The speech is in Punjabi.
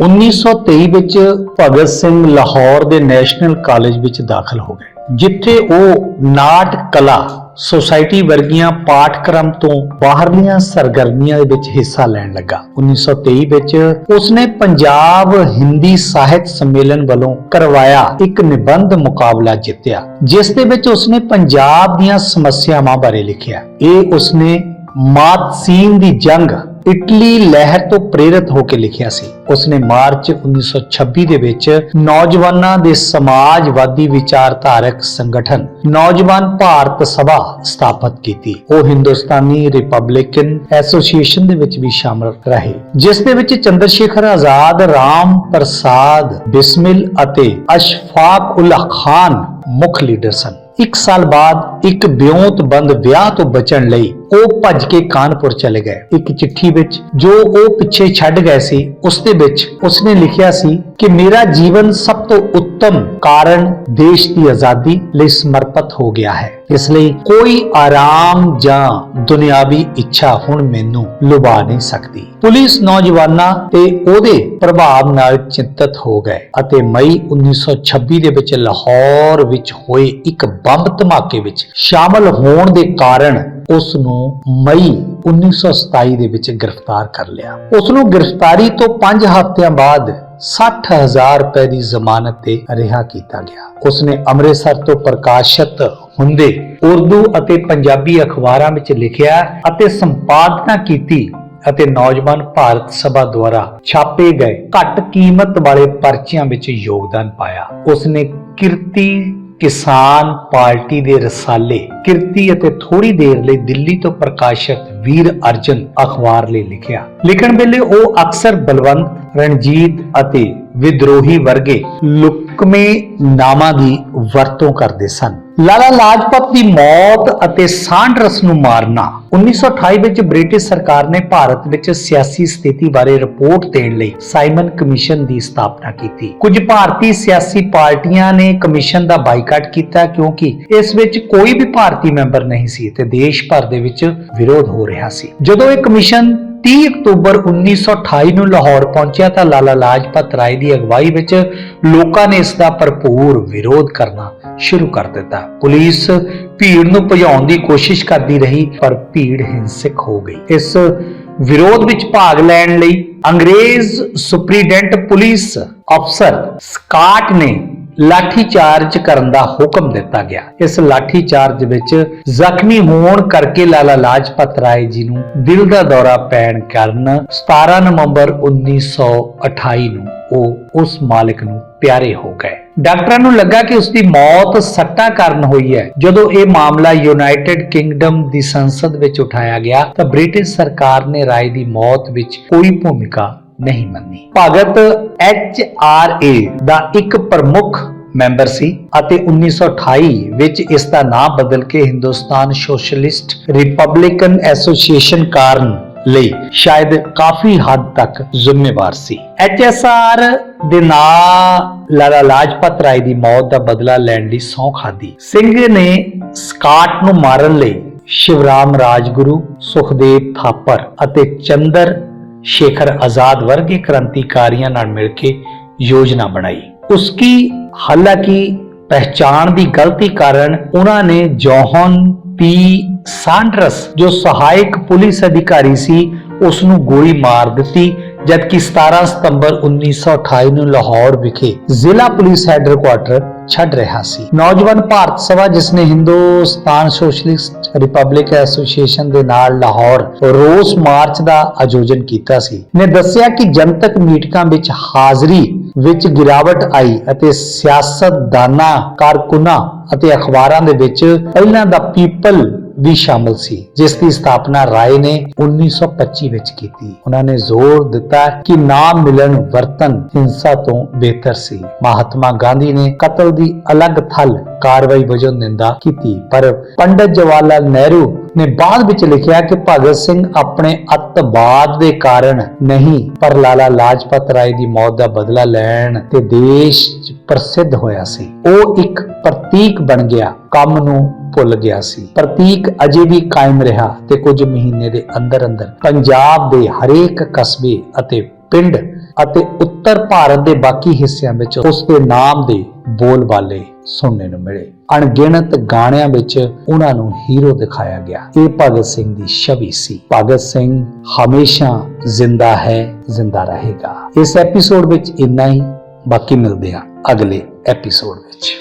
1923 ਵਿੱਚ ਭਗਤ ਸਿੰਘ ਲਾਹੌਰ ਦੇ ਨੈਸ਼ਨਲ ਕਾਲਜ ਵਿੱਚ ਦਾਖਲ ਹੋ ਗਏ, ਜਿੱਥੇ ਉਹ ਨਾਟ ਕਲਾ ਸੁਸਾਇਟੀ ਵਰਗੀਆਂ ਪਾਠਕ੍ਰਮ ਤੋਂ ਬਾਹਰਲੀਆਂ ਸਰਗਰਮੀਆਂ ਦੇ ਵਿੱਚ ਹਿੱਸਾ ਲੈਣ ਲੱਗਾ। 1923 ਵਿੱਚ ਉਸਨੇ ਪੰਜਾਬ ਹਿੰਦੀ ਸਾਹਿਤ ਸੰਮੇਲਨ ਵੱਲੋਂ ਕਰਵਾਇਆ ਇੱਕ ਨਿਬੰਧ ਮੁਕਾਬਲਾ ਜਿੱਤਿਆ, ਜਿਸ ਦੇ ਵਿੱਚ ਉਸਨੇ ਪੰਜਾਬ ਦੀਆਂ ਸਮੱਸਿਆਵਾਂ ਬਾਰੇ ਲਿਖਿਆ। ਇਹ ਉਸਨੇ ਮਾਤਸੀਨ ਦੀ ਜੰਗ ਇਟਲੀ ਲਹਿਰ ਤੋਂ ਪ੍ਰੇਰਿਤ ਹੋ ਕੇ ਲਿਖਿਆ ਸੀ। ਉਸਨੇ ਮਾਰਚ 1926 ਦੇ ਵਿੱਚ ਨੌਜਵਾਨਾਂ ਦੇ ਸਮਾਜਵਾਦੀ ਵਿਚਾਰਧਾਰਕ ਸੰਗਠਨ ਨੌਜਵਾਨ ਭਾਰਤ ਸਭਾ ਸਥਾਪਿਤ ਕੀਤੀ। ਉਹ ਹਿੰਦੁਸਤਾਨੀ ਰਿਪਬਲਿਕਨ ਐਸੋਸੀਏਸ਼ਨ ਦੇ ਵਿੱਚ ਵੀ ਸ਼ਾਮਲ ਰਹੇ, ਜਿਸ ਦੇ ਵਿੱਚ ਚੰਦਰ ਸ਼ੇਖਰ ਆਜ਼ਾਦ, ਰਾਮ ਪ੍ਰਸਾਦ, ਬਿਸਮਿਲ ਅਤੇ ਅਸ਼ਫਾਕ ਉਲ੍ਲਾ ਖਾਨ ਮੁੱਖ ਲੀਡਰ ਸਨ। ਇੱਕ ਸਾਲ ਬਾਅਦ ਇੱਕ ਵਿਉਂਤਬੰਦ ਵਿਆਹ ਤੋਂ ਬਚਣ ਲਈ ਉਹ ਭੱਜ ਕੇ ਕਾਨਪੁਰ ਚਲੇ ਗਏ। ਇੱਕ ਚਿੱਠੀ ਵਿੱਚ ਜੋ ਉਹ ਪਿੱਛੇ ਛੱਡ ਗਏ ਸੀ, ਉਸ ਦੇ ਵਿੱਚ ਉਸਨੇ ਲਿਖਿਆ ਸੀ ਕਿ ਮੇਰਾ ਜੀਵਨ ਸਭ ਤੋਂ ਉੱਤਮ ਕਾਰਨ ਦੇਸ਼ ਦੀ ਆਜ਼ਾਦੀ ਲਈ ਸਮਰਪਿਤ ਹੋ ਗਿਆ ਹੈ। ਇਸ ਲਈ ਕੋਈ ਆਰਾਮ ਜਾਂ ਦੁਨਿਆਵੀ ਇੱਛਾ ਹੁਣ ਮੈਨੂੰ ਲੁਭਾ ਨਹੀਂ ਸਕਦੀ। ਪੁਲਿਸ ਨੌਜਵਾਨਾਂ ਤੇ ਉਹਦੇ ਪ੍ਰਭਾਵ ਨਾਲ ਚਿੰਤਤ ਹੋ ਗਏ ਅਤੇ ਮਈ 1926 ਦੇ ਵਿੱਚ ਲਾਹੌਰ ਵਿੱਚ ਹੋਏ ਇੱਕ ਬੰਬ ਧਮਾਕੇ ਵਿੱਚ ਸ਼ਾਮਲ ਹੋਣ ਦੇ ਕਾਰਨ ਉਸ ਨੂੰ ਮਈ 1927 ਦੇ ਵਿੱਚ ਗ੍ਰਿਫਤਾਰ ਕਰ ਲਿਆ। ਉਸ ਨੂੰ ਗ੍ਰਿਫਤਾਰੀ ਤੋਂ 5 ਹਫ਼ਤਿਆਂ ਬਾਅਦ 60000 ਰੁਪਏ ਦੀ ਜ਼ਮਾਨਤ ਤੇ ਰਿਹਾ ਕੀਤਾ ਗਿਆ। ਉਸ ਨੇ ਅੰਮ੍ਰਿਤਸਰ ਤੋਂ ਪ੍ਰਕਾਸ਼ਿਤ ਹੁੰਦੇ ਉਰਦੂ ਅਤੇ ਪੰਜਾਬੀ ਅਖਬਾਰਾਂ ਵਿੱਚ ਲਿਖਿਆ ਅਤੇ ਸੰਪਾਦਨਾ ਕੀਤੀ ਅਤੇ ਨੌਜਵਾਨ ਭਾਰਤ ਸਭਾ ਦੁਆਰਾ ਛਾਪੇ ਗਏ ਘੱਟ ਕੀਮਤ ਵਾਲੇ ਪਰਚੀਆਂ ਵਿੱਚ ਯੋਗਦਾਨ ਪਾਇਆ। ਉਸ ਨੇ ਕਿਰਤੀ ਕਿਸਾਨ ਪਾਰਟੀ ਦੇ ਰਸਾਲੇ, ਕਿਰਤੀ ਅਤੇ ਥੋੜੀ ਦੇਰ ਲਈ ਦਿੱਲੀ ਤੋਂ ਪ੍ਰਕਾਸ਼ਿਤ ਵੀਰ ਅਰਜਨ ਅਖਬਾਰ ਲਈ ਲਿਖਿਆ। ਲਿਖਣ ਵੇਲੇ ਉਹ ਅਕਸਰ ਬਲਵੰਤ, ਰਣਜੀਤ ਅਤੇ ਵਿਦਰੋਹੀ ਵਰਗੇ ਲੁਕਮੇ ਨਾਮਾਂ ਦੀ ਵਰਤੋਂ ਕਰਦੇ ਸਨ। ਲਾਲਾ ਲਾਜਪਤ ਦੀ ਮੌਤ ਅਤੇ ਸਾਂਡਰਸ ਨੂੰ ਮਾਰਨਾ 1928 ਵਿੱਚ ਬ੍ਰਿਟਿਸ਼ ਸਰਕਾਰ ਨੇ ਭਾਰਤ ਵਿੱਚ ਸਿਆਸੀ ਸਥਿਤੀ ਬਾਰੇ ਰਿਪੋਰਟ ਦੇਣ ਲਈ ਸਾਈਮਨ ਕਮਿਸ਼ਨ ਦੀ ਸਥਾਪਨਾ ਕੀਤੀ। ਕੁਝ ਭਾਰਤੀ ਸਿਆਸੀ ਪਾਰਟੀਆਂ ਨੇ ਕਮਿਸ਼ਨ ਦਾ ਬਾਈਕਾਟ ਕੀਤਾ ਕਿਉਂਕਿ ਇਸ ਵਿੱਚ ਕੋਈ ਵੀ ਭਾਰਤੀ ਮੈਂਬਰ ਨਹੀਂ ਸੀ ਤੇ ਦੇਸ਼ ਭਰ ਦੇ ਵਿੱਚ ਵਿਰੋਧ ਹੋ ਰਿਹਾ ਸੀ। ਜਦੋਂ ਇਹ ਕਮਿਸ਼ਨ 30 ਅਕਤੂਬਰ 1928 ਨੂੰ ਲਾਹੌਰ ਪਹੁੰਚਿਆ ਤਾਂ ਲਾਲਾ ਲਾਜਪਤ ਰਾਏ ਦੀ ਅਗਵਾਈ ਵਿੱਚ ਲੋਕਾਂ ਨੇ ਇਸ ਦਾ ਭਰਪੂਰ ਵਿਰੋਧ ਕਰਨਾ ਸ਼ੁਰੂ ਕਰ ਦਿੱਤਾ। ਪੁਲਿਸ ਭੀੜ ਨੂੰ ਭਜਾਉਣ ਦੀ ਕੋਸ਼ਿਸ਼ ਕਰਦੀ ਰਹੀ, ਪਰ ਭੀੜ ਹਿੰਸਕ ਹੋ ਗਈ। ਇਸ ਵਿਰੋਧ ਵਿੱਚ ਭਾਗ ਲੈਣ ਲਈ ਅੰਗਰੇਜ਼ ਸੁਪਰੀਡੈਂਟ ਪੁਲਿਸ ਅਫਸਰ ਸਕਾਟ ਨੇ ਲਾਠੀ ਚਾਰਜ ਕਰਨ ਦਾ ਹੁਕਮ ਦਿੱਤਾ ਗਿਆ। ਇਸ ਲਾਠੀ ਚਾਰਜ ਵਿੱਚ ਜ਼ਖਮੀ ਹੋਣ ਕਰਕੇ ਲਾਲਾ ਲਾਜਪਤ ਰਾਏ ਜੀ ਨੂੰ ਦਿਲ ਦਾ ਦੌਰਾ ਪੈਣ ਕਾਰਨ 17 ਨਵੰਬਰ 1928 ਨੂੰ ਉਹ ਉਸ ਮਾਲਕ ਨੂੰ ਪਿਆਰੇ ਹੋ ਗਏ। ਡਾਕਟਰਾਂ ਨੂੰ ਲੱਗਾ ਕਿ ਉਸ ਦੀ ਮੌਤ ਸੱਟਾਂ ਕਾਰਨ ਹੋਈ ਹੈ। ਜਦੋਂ ਇਹ ਮਾਮਲਾ ਯੂਨਾਈਟਿਡ ਕਿੰਗਡਮ ਦੀ ਸੰਸਦ ਵਿੱਚ ਉਠਾਇਆ ਗਿਆ ਤਾਂ ਬ੍ਰਿਟਿਸ਼ ਸਰਕਾਰ ਨੇ ਰਾਏ ਦੀ ਮੌਤ ਵਿੱਚ ਕੋਈ ਭੂਮਿਕਾ ਨਹੀਂ ਮੰਨੀ। ਭਗਤ ਐਚ ਆਰ ਏ ਦਾ ਇੱਕ ਪ੍ਰਮੁੱਖ ਮੈਂਬਰ ਸੀ ਅਤੇ 1928 ਵਿੱਚ ਇਸ ਦਾ ਨਾਮ ਬਦਲ ਕੇ ਹਿੰਦੁਸਤਾਨ ਸੋਸ਼ਲਿਸਟ ਰਿਪਬਲਿਕਨ ਐਸੋਸੀਏਸ਼ਨ ਕਾਰਨ ਲਈ ਸ਼ਾਇਦ ਕਾਫੀ ਹੱਦ ਤੱਕ ਜ਼ਿੰਮੇਵਾਰ ਸੀ। ਐਚਐਸਆਰ ਦੇ ਨਾਂ ਲਾਲਾ ਲਾਜਪਤ ਰਾਏ ਦੀ ਮੌਤ ਦਾ ਬਦਲਾ ਲੈਣ ਲਈ ਸਹੁੰ ਖਾਦੀ ਸਿੰਘ ਨੇ ਸਕਾਟ ਨੂੰ ਮਾਰਨ ਲਈ ਸ਼ਿਵਰਾਮ ਰਾਜਗੁਰੂ, ਸੁਖਦੇਵ ਥਾਪਰ ਅਤੇ ਚੰਦਰ ਸ਼ੇਖਰ ਆਜ਼ਾਦ ਵਰਗੇ ਕ੍ਰਾਂਤੀਕਾਰੀਆਂ ਨਾਲ ਮਿਲ ਕੇ ਯੋਜਨਾ ਬਣਾਈ। ਉਸकी ਹਾਲਾਂਕਿ ਪਹਿਚਾਣ ਦੀ ਗਲਤੀ ਕਾਰਨ ਉਹਨਾਂ ਨੇ ਜੋਹਨ ਪੀ ਸਾਂਡਰਸ, ਜੋ ਸਹਾਇਕ ਪੁਲਿਸ ਅਧਿਕਾਰੀ ਸੀ ਉਸ ਨੂੰ ਗੋਲੀ ਮਾਰ ਦਿੱਤੀ, ਜਦਕਿ 17 ਸਤੰਬਰ 1928 ਨੂੰ ਲਾਹੌਰ ਵਿਖੇ ਜ਼ਿਲ੍ਹਾ ਪੁਲਿਸ ਹੈੱਡਕੁਆਰਟਰ ਛੱਡ ਰਿਹਾ ਸੀ। ਨੌਜਵਾਨ ਭਾਰਤ ਸਭਾ ਜਿਸ ਨੇ ਹਿੰਦੁਸਤਾਨ ਸੋਸ਼ਲਿਸਟ ਰਿਪਬਲਿਕ ਐਸੋਸੀਏਸ਼ਨ ਦੇ ਨਾਲ ਲਾਹੌਰ ਰੋਸ ਮਾਰਚ ਦਾ ਆਯੋਜਨ ਕੀਤਾ ਸੀ, ਨੇ ਦੱਸਿਆ ਕਿ ਜਨਤਕ ਮੀਟਿੰਗਾਂ ਵਿੱਚ ਹਾਜ਼ਰੀ ਵਿੱਚ ਗਿਰਾਵਟ ਆਈ ਅਤੇ ਸਿਆਸਤਦਾਨਾਂ, ਕਾਰਕੁਨਾਂ ਅਤੇ ਅਖਬਾਰਾਂ ਦੇ ਵਿੱਚ ਪਹਿਲਾਂ ਦਾ ਪੀਪਲ ਵੀ ਸ਼ਾਮਲ ਸੀ, ਜਿਸ ਦੀ ਸਥਾਪਨਾ ਰਾਏ ਨੇ 1925 ਵਿੱਚ ਕੀਤੀ। ਉਹਨਾਂ ਨੇ ਜ਼ੋਰ ਦਿੱਤਾ ਕਿ ਨਾਮ ਮਿਲਣ ਵਰਤਨ ਹਿੰਸਾ ਤੋਂ ਬਿਹਤਰ ਸੀ। ਮਹਾਤਮਾ ਗਾਂਧੀ ਨੇ ਕਤਲ ਦੀ ਅਲੱਗ ਥਲ ਕਾਰਵਾਈ ਵਜੋਂ ਨਿੰਦਾ ਕੀਤੀ, ਪਰ ਪੰਡਤ ਜਵਾਹਰ ਲਾਲ ਨਹਿਰੂ ਨੇ ਬਾਅਦ ਵਿੱਚ ਲਿਖਿਆ ਕਿ ਭਗਤ ਸਿੰਘ ਆਪਣੇ ਅਤਵਾਦ ਦੇ ਕਾਰਨ ਨਹੀਂ, ਪਰ ਲਾਲਾ ਲਾਜਪਤ ਰਾਏ ਦੀ ਮੌਤ ਦਾ ਬਦਲਾ ਲੈਣ ਤੇ ਦੇਸ਼ ਪ੍ਰਸਿੱਧ ਹੋਇਆ ਸੀ। ਉਹ ਇੱਕ ਪ੍ਰਤੀਕ ਬਣ ਗਿਆ, ਕੰਮ ਨੂੰ ਭੁੱਲ ਗਿਆ ਸੀ। ਪ੍ਰਤੀਕ ਅਜੇ ਵੀ ਕਾਇਮ ਰਿਹਾ ਤੇ ਕੁਝ ਮਹੀਨੇ ਦੇ ਅੰਦਰ ਅੰਦਰ ਪੰਜਾਬ ਦੇ ਹਰੇਕ ਕਸਬੇ ਅਤੇ ਪਿੰਡ ਅਤੇ ਉੱਤਰ ਭਾਰਤ ਦੇ ਬਾਕੀ ਹਿੱਸਿਆਂ ਵਿੱਚ ਉਸ ਦੇ ਨਾਮ ਦੇ ਬੋਲ ਸੁਣਨੇ ਨੂੰ ਮਿਲੇ। ਅਣਗਿਣਤ ਗਾਣਿਆਂ ਵਿੱਚ ਉਹਨਾਂ ਨੂੰ ਹੀਰੋ ਦਿਖਾਇਆ ਗਿਆ। ਇਹ ਭਗਤ ਸਿੰਘ ਦੀ ਛਵੀ ਸੀ। ਭਗਤ ਸਿੰਘ ਹਮੇਸ਼ਾ ਜ਼ਿੰਦਾ ਹੈ, ਜ਼ਿੰਦਾ ਰਹੇਗਾ। ਇਸ ਐਪੀਸੋਡ ਵਿੱਚ ਇੰਨਾ ਹੀ। ਬਾਕੀ ਮਿਲਦੇ ਹਾਂ ਅਗਲੇ ਐਪੀਸੋਡ ਵਿੱਚ।